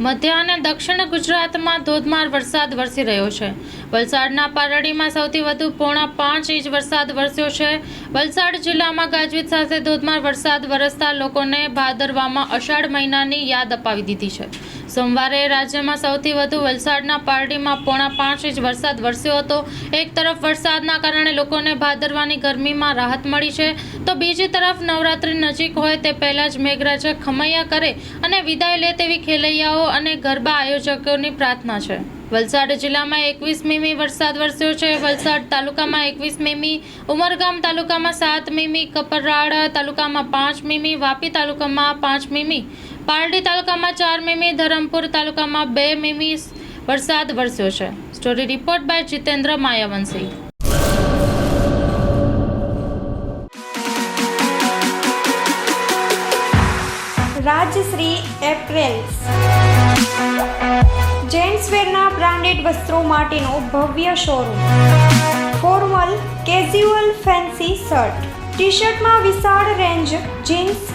મધ્ય અને દક્ષિણ ગુજરાતમાં ધોધમાર વરસાદ વરસી રહ્યો છે. વલસાડના પારડીમાં સૌથી વધુ પોણા પાંચ ઇંચ વરસાદ વરસ્યો છે. વલસાડ જિલ્લામાં ગાજવીજ સાથે ધોધમાર વરસાદ વરસતા લોકોને ભાદરવામાં અષાઢ મહિનાની યાદ અપાવી દીધી છે. સોમવારે રાજ્યમાં સૌથી વધુ વલસાડના પારડીમાં પોણા પાંચ ઇંચ વરસાદ વરસ્યો હતો. એક તરફ વરસાદના કારણે લોકોને ભાદરવાની ગરમીમાં રાહત મળી છે, તો બીજી તરફ નવરાત્રી નજીક હોય તે પહેલાં જ મેઘરાજા ખમૈયા કરે અને વિદાય લે તેવી ખેલૈયાઓ અને ગરબા આયોજકોની પ્રાર્થના છે. વલસાડ જિલ્લામાં એકવીસ મીમી વરસાદ વરસ્યો છે. વલસાડ તાલુકામાં એકવીસ મીમી, ઉમરગામ તાલુકામાં સાત મીમી, કપરાડા તાલુકામાં પાંચ મીમી, વાપી તાલુકામાં પાંચ મીમી પારડી તાલુકામાં ચાર મીમી, ધરમપુર તાલુકામાં બે મીમી વરસાદ વરસ્યો છે. Story report by Jitendra Mayavanshi. Rajshree apparels. જેન્ટ્સવેરના branded વસ્ત્રો માટેનો ભવ્ય showroom. Formal casual fancy shirt. T શર્ટમાં વિશાળ રેન્જ જીન્સ